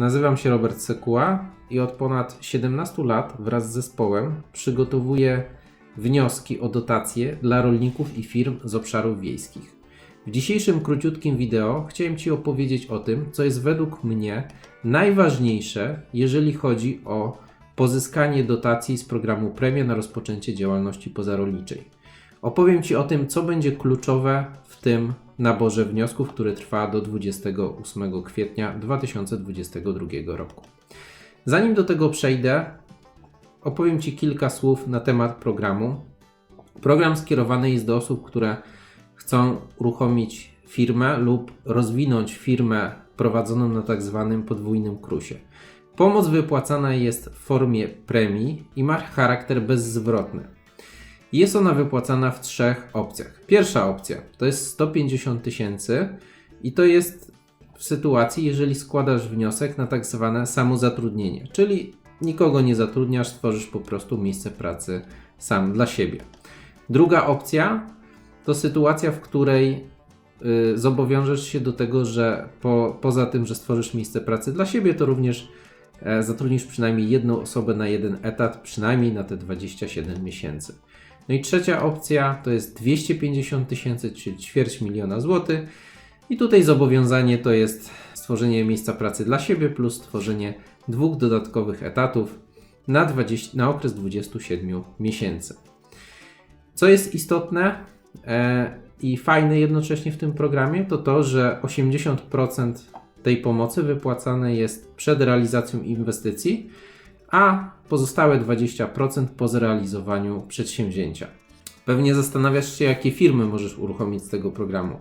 Nazywam się Robert Sekuła i od ponad 17 lat wraz z zespołem przygotowuję wnioski o dotacje dla rolników i firm z obszarów wiejskich. W dzisiejszym króciutkim wideo chciałem Ci opowiedzieć o tym, co jest według mnie najważniejsze, jeżeli chodzi o pozyskanie dotacji z programu Premia na rozpoczęcie działalności pozarolniczej. Opowiem Ci o tym, co będzie kluczowe w tym naborze wniosków, który trwa do 28 kwietnia 2022 roku. Zanim do tego przejdę, opowiem Ci kilka słów na temat programu. Program skierowany jest do osób, które chcą uruchomić firmę lub rozwinąć firmę prowadzoną na tak zwanym podwójnym krusie. Pomoc wypłacana jest w formie premii i ma charakter bezzwrotny. Jest ona wypłacana w trzech opcjach. Pierwsza opcja to jest 150 tysięcy i to jest w sytuacji, jeżeli składasz wniosek na tak zwane samozatrudnienie, czyli nikogo nie zatrudniasz, tworzysz po prostu miejsce pracy sam dla siebie. Druga opcja to sytuacja, w której y, zobowiążesz się do tego, że po, poza tym, że stworzysz miejsce pracy dla siebie, to również e, zatrudnisz przynajmniej jedną osobę na jeden etat, przynajmniej na te 27 miesięcy. No i trzecia opcja to jest 250 tysięcy, czyli ćwierć miliona złotych. I tutaj zobowiązanie to jest stworzenie miejsca pracy dla siebie plus stworzenie dwóch dodatkowych etatów na, 20, na okres 27 miesięcy. Co jest istotne e, i fajne jednocześnie w tym programie, to to, że 80% tej pomocy wypłacane jest przed realizacją inwestycji, a pozostałe 20% po zrealizowaniu przedsięwzięcia. Pewnie zastanawiasz się, jakie firmy możesz uruchomić z tego programu.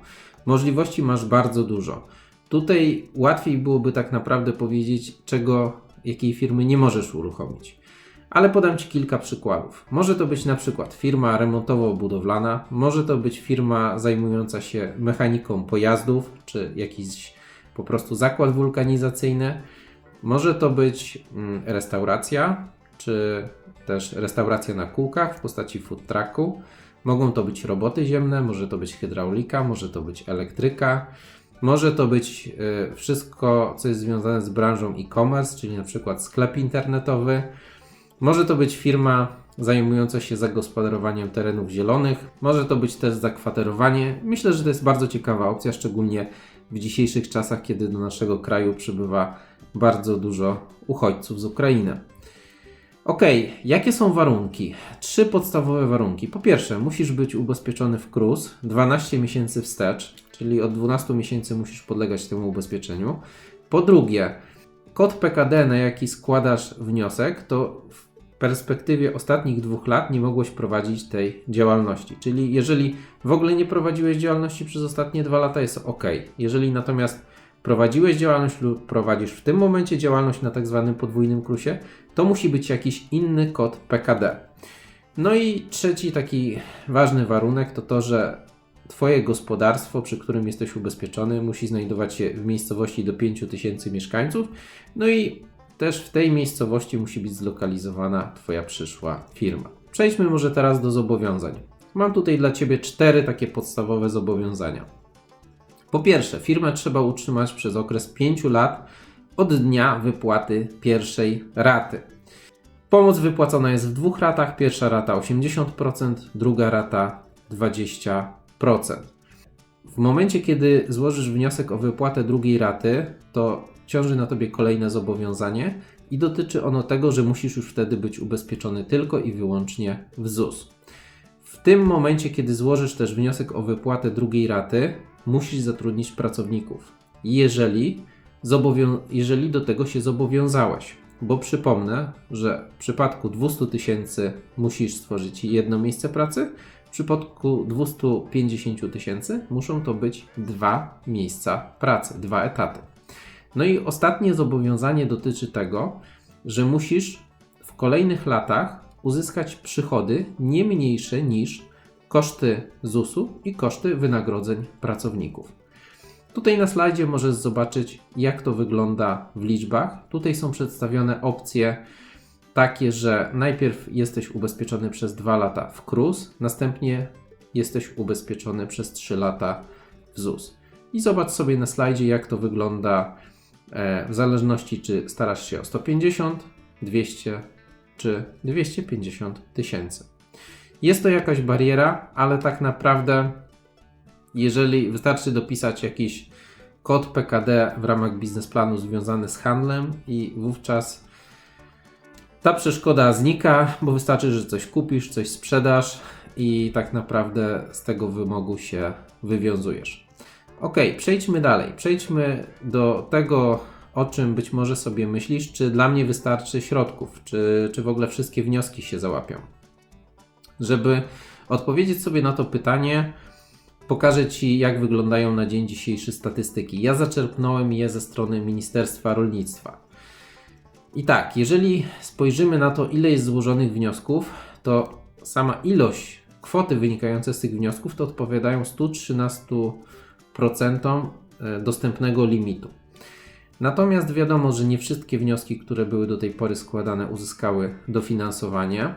Możliwości masz bardzo dużo. Tutaj łatwiej byłoby tak naprawdę powiedzieć, czego, jakiej firmy nie możesz uruchomić. Ale podam Ci kilka przykładów. Może to być na przykład firma remontowo-budowlana, może to być firma zajmująca się mechaniką pojazdów, czy jakiś po prostu zakład wulkanizacyjny. Może to być mm, restauracja, czy też restauracja na kółkach w postaci food trucku. Mogą to być roboty ziemne, może to być hydraulika, może to być elektryka, może to być y, wszystko, co jest związane z branżą e-commerce, czyli na przykład sklep internetowy. Może to być firma zajmująca się zagospodarowaniem terenów zielonych, może to być też zakwaterowanie. Myślę, że to jest bardzo ciekawa opcja, szczególnie w dzisiejszych czasach, kiedy do naszego kraju przybywa bardzo dużo uchodźców z Ukrainy. Ok, jakie są warunki? Trzy podstawowe warunki. Po pierwsze, musisz być ubezpieczony w KRUS 12 miesięcy wstecz, czyli od 12 miesięcy musisz podlegać temu ubezpieczeniu. Po drugie, kod PKD, na jaki składasz wniosek, to w perspektywie ostatnich dwóch lat nie mogłeś prowadzić tej działalności. Czyli jeżeli w ogóle nie prowadziłeś działalności przez ostatnie dwa lata, jest ok. Jeżeli natomiast prowadziłeś działalność lub prowadzisz w tym momencie działalność na tak zwanym podwójnym krusie, to musi być jakiś inny kod PKD. No i trzeci taki ważny warunek to to, że Twoje gospodarstwo, przy którym jesteś ubezpieczony, musi znajdować się w miejscowości do 5000 mieszkańców. No i też w tej miejscowości musi być zlokalizowana Twoja przyszła firma. Przejdźmy może teraz do zobowiązań. Mam tutaj dla Ciebie cztery takie podstawowe zobowiązania. Po pierwsze, firmę trzeba utrzymać przez okres 5 lat od dnia wypłaty pierwszej raty. Pomoc wypłacona jest w dwóch ratach. Pierwsza rata 80%, druga rata 20%. W momencie, kiedy złożysz wniosek o wypłatę drugiej raty, to ciąży na tobie kolejne zobowiązanie i dotyczy ono tego, że musisz już wtedy być ubezpieczony tylko i wyłącznie w ZUS. W tym momencie, kiedy złożysz też wniosek o wypłatę drugiej raty, musisz zatrudnić pracowników. Jeżeli, jeżeli do tego się zobowiązałeś. Bo przypomnę, że w przypadku 200 tysięcy musisz stworzyć jedno miejsce pracy, w przypadku 250 tysięcy muszą to być dwa miejsca pracy, dwa etaty. No i ostatnie zobowiązanie dotyczy tego, że musisz w kolejnych latach uzyskać przychody nie mniejsze niż koszty ZUS-u i koszty wynagrodzeń pracowników. Tutaj na slajdzie możesz zobaczyć, jak to wygląda w liczbach. Tutaj są przedstawione opcje takie, że najpierw jesteś ubezpieczony przez 2 lata w KRUS, następnie jesteś ubezpieczony przez 3 lata w ZUS. I zobacz sobie na slajdzie, jak to wygląda w zależności czy starasz się o 150, 200 czy 250 tysięcy. Jest to jakaś bariera, ale tak naprawdę, jeżeli wystarczy dopisać jakiś kod PKD w ramach biznesplanu związany z handlem, i wówczas ta przeszkoda znika, bo wystarczy, że coś kupisz, coś sprzedasz i tak naprawdę z tego wymogu się wywiązujesz. Ok, przejdźmy dalej. Przejdźmy do tego, o czym być może sobie myślisz, czy dla mnie wystarczy środków, czy, czy w ogóle wszystkie wnioski się załapią. Żeby odpowiedzieć sobie na to pytanie, pokażę Ci, jak wyglądają na dzień dzisiejszy statystyki. Ja zaczerpnąłem je ze strony Ministerstwa Rolnictwa. I tak, jeżeli spojrzymy na to, ile jest złożonych wniosków, to sama ilość, kwoty wynikające z tych wniosków to odpowiadają 113% e, dostępnego limitu. Natomiast wiadomo, że nie wszystkie wnioski, które były do tej pory składane, uzyskały dofinansowanie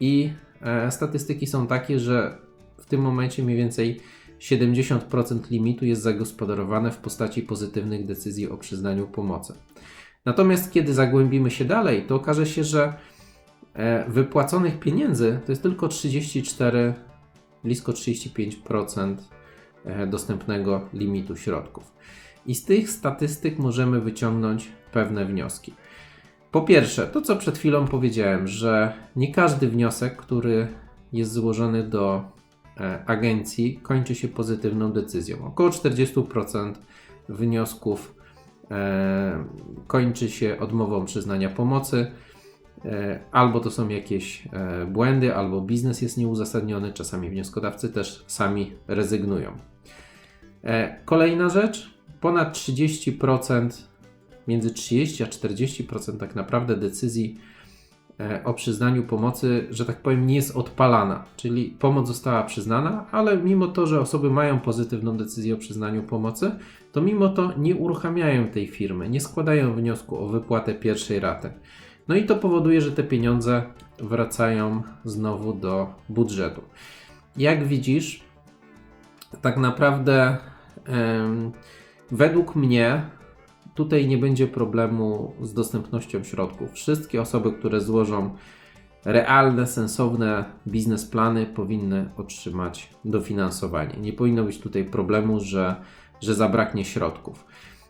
i e, statystyki są takie, że w tym momencie mniej więcej 70% limitu jest zagospodarowane w postaci pozytywnych decyzji o przyznaniu pomocy. Natomiast kiedy zagłębimy się dalej, to okaże się, że e, wypłaconych pieniędzy to jest tylko 34, blisko 35% e, dostępnego limitu środków. I z tych statystyk możemy wyciągnąć pewne wnioski. Po pierwsze, to co przed chwilą powiedziałem, że nie każdy wniosek, który jest złożony do e, agencji, kończy się pozytywną decyzją. Około 40% wniosków e, kończy się odmową przyznania pomocy. E, albo to są jakieś błędy, albo biznes jest nieuzasadniony. Czasami wnioskodawcy też sami rezygnują. Kolejna rzecz, ponad 30%, między 30 a 40% tak naprawdę decyzji e, o przyznaniu pomocy, że tak powiem, nie jest odpalana. Czyli pomoc została przyznana, ale mimo to, że osoby mają pozytywną decyzję o przyznaniu pomocy, to mimo to nie uruchamiają tej firmy, nie składają wniosku o wypłatę pierwszej raty. No i to powoduje, że te pieniądze wracają znowu do budżetu. Jak widzisz, tak naprawdę. Według mnie tutaj nie będzie problemu z dostępnością środków. Wszystkie osoby, które złożą realne, sensowne biznesplany, powinny otrzymać dofinansowanie. Nie powinno być tutaj problemu, że, że zabraknie środków.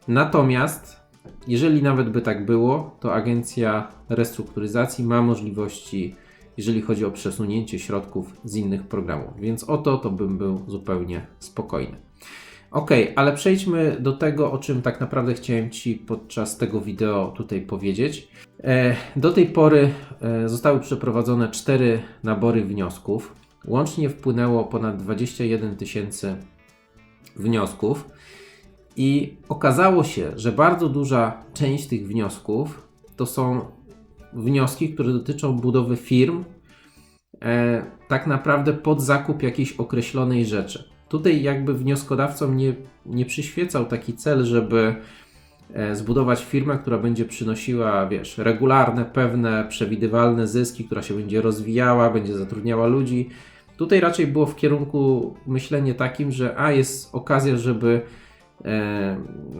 Natomiast, jeżeli nawet by tak było, to agencja restrukturyzacji ma możliwości, jeżeli chodzi o przesunięcie środków z innych programów, więc o to to bym był zupełnie spokojny. Ok, ale przejdźmy do tego, o czym tak naprawdę chciałem Ci podczas tego wideo tutaj powiedzieć. E, do tej pory e, zostały przeprowadzone cztery nabory wniosków. Łącznie wpłynęło ponad 21 tysięcy wniosków i okazało się, że bardzo duża część tych wniosków to są wnioski, które dotyczą budowy firm, e, tak naprawdę pod zakup jakiejś określonej rzeczy. Tutaj jakby wnioskodawcom nie, nie przyświecał taki cel, żeby e, zbudować firmę, która będzie przynosiła, wiesz, regularne, pewne, przewidywalne zyski, która się będzie rozwijała, będzie zatrudniała ludzi. Tutaj raczej było w kierunku myślenie takim, że a jest okazja, żeby e,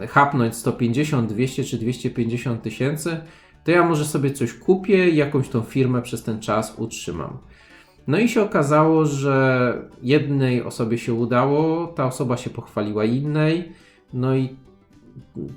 hapnąć 150, 200 czy 250 tysięcy, to ja może sobie coś kupię i jakąś tą firmę przez ten czas utrzymam. No i się okazało, że jednej osobie się udało, ta osoba się pochwaliła innej, no i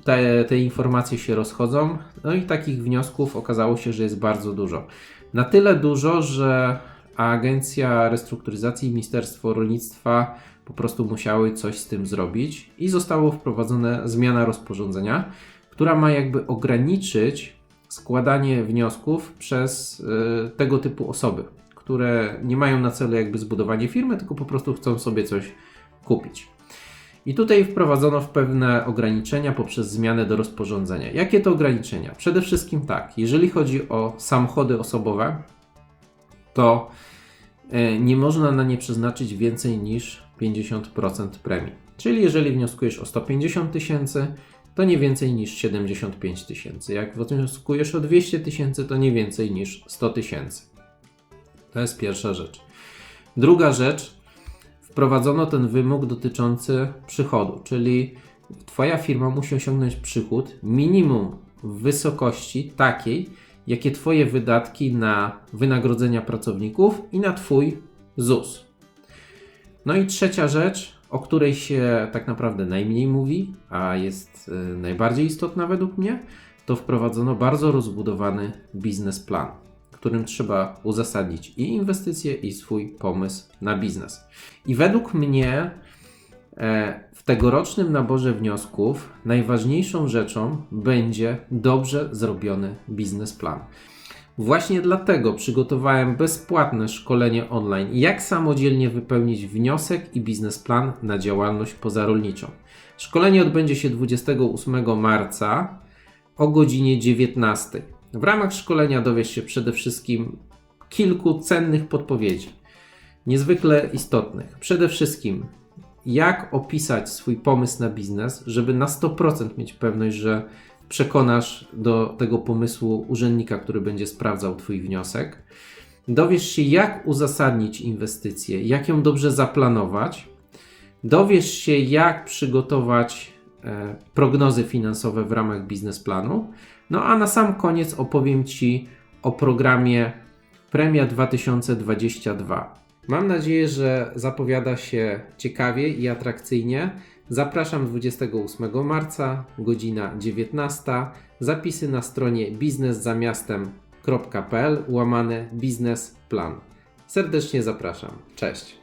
te, te informacje się rozchodzą, no i takich wniosków okazało się, że jest bardzo dużo. Na tyle dużo, że Agencja Restrukturyzacji i Ministerstwo Rolnictwa po prostu musiały coś z tym zrobić i zostało wprowadzone zmiana rozporządzenia, która ma jakby ograniczyć składanie wniosków przez y, tego typu osoby które nie mają na celu jakby zbudowanie firmy, tylko po prostu chcą sobie coś kupić. I tutaj wprowadzono w pewne ograniczenia poprzez zmianę do rozporządzenia. Jakie to ograniczenia? Przede wszystkim tak, jeżeli chodzi o samochody osobowe, to e, nie można na nie przeznaczyć więcej niż 50% premii. Czyli jeżeli wnioskujesz o 150 tysięcy, to nie więcej niż 75 tysięcy. Jak wnioskujesz o 200 tysięcy, to nie więcej niż 100 tysięcy. To jest pierwsza rzecz. Druga rzecz, wprowadzono ten wymóg dotyczący przychodu, czyli Twoja firma musi osiągnąć przychód minimum w wysokości takiej, jakie Twoje wydatki na wynagrodzenia pracowników i na Twój ZUS. No i trzecia rzecz, o której się tak naprawdę najmniej mówi, a jest y, najbardziej istotna według mnie, to wprowadzono bardzo rozbudowany biznesplan, którym trzeba uzasadnić i inwestycje, i swój pomysł na biznes. I według mnie e, w tegorocznym naborze wniosków najważniejszą rzeczą będzie dobrze zrobiony biznesplan. Właśnie dlatego przygotowałem bezpłatne szkolenie online, jak samodzielnie wypełnić wniosek i biznesplan na działalność pozarolniczą. Szkolenie odbędzie się 28 marca o godzinie 19. W ramach szkolenia dowiesz się przede wszystkim kilku cennych podpowiedzi, niezwykle istotnych. Przede wszystkim, jak opisać swój pomysł na biznes, żeby na 100% mieć pewność, że przekonasz do tego pomysłu urzędnika, który będzie sprawdzał Twój wniosek. Dowiesz się, jak uzasadnić inwestycję, jak ją dobrze zaplanować. Dowiesz się, jak przygotować e, prognozy finansowe w ramach biznesplanu. No a na sam koniec opowiem Ci o programie Premia 2022. Mam nadzieję, że zapowiada się ciekawie i atrakcyjnie. Zapraszam 28 marca, godzina 19. Zapisy na stronie biznesszamiastem.pl łamane biznesplan. Serdecznie zapraszam. Cześć.